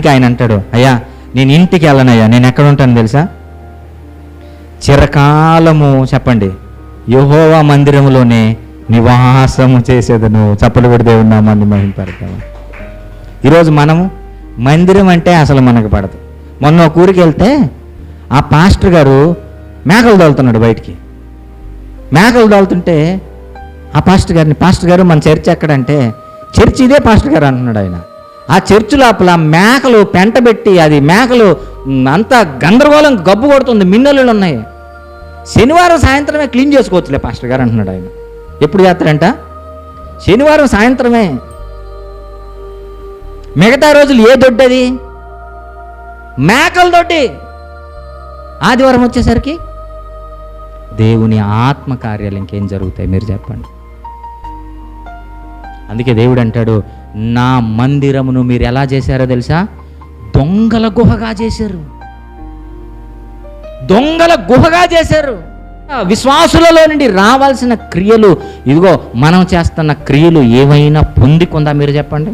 దానికి ఆయన అంటాడు అయ్యా నేను ఇంటికి వెళ్ళనయ్యా నేను ఎక్కడ ఉంటాను తెలుసా? చిరకాలము చెప్పండి యహోవా మందిరములోనే నివాసము చేసేదను. చప్పలు కూడా దేవుడు నామాన్ని మహింపడతాము ఈరోజు మనము మందిరం అంటే అసలు మనకు పడదు. మొన్న ఒక ఊరికి వెళ్తే ఆ పాస్టర్ గారు మేకలు దొలుతున్నాడు బయటికి. మేకలు దొలుతుంటే ఆ పాస్టర్ గారిని పాస్టర్ గారు మన చర్చ్ ఎక్కడంటే చర్చ్ ఇదే పాస్టర్ గారు అంటున్నాడు ఆయన. ఆ చర్చ్ లోపల మేకలు పెంటబెట్టి అది మేకలు అంతా గందరగోళం గబ్బు కొడుతుంది మిన్నెలు ఉన్నాయి. శనివారం సాయంత్రమే క్లీన్ చేసుకోవచ్చులే పాస్టర్ గారు అంటున్నాడు ఆయన. ఎప్పుడు చేస్తారంట శనివారం సాయంత్రమే. మిగతా రోజులు ఏ దొడ్డది మేకల దొడ్డి. ఆదివారం వచ్చేసరికి దేవుని ఆత్మ కార్యాలు ఇంకేం జరుగుతాయి మీరు చెప్పండి. అందుకే దేవుడు అంటాడు నా మందిరమును మీరు ఎలా చేశారో తెలుసా? దొంగల గుహగా చేశారు. దొంగల గుహగా చేశారు. విశ్వాసులలో నుండి రావాల్సిన క్రియలు ఇదిగో మనం చేస్తున్న క్రియలు ఏమైనా పొందికుందా మీరు చెప్పండి?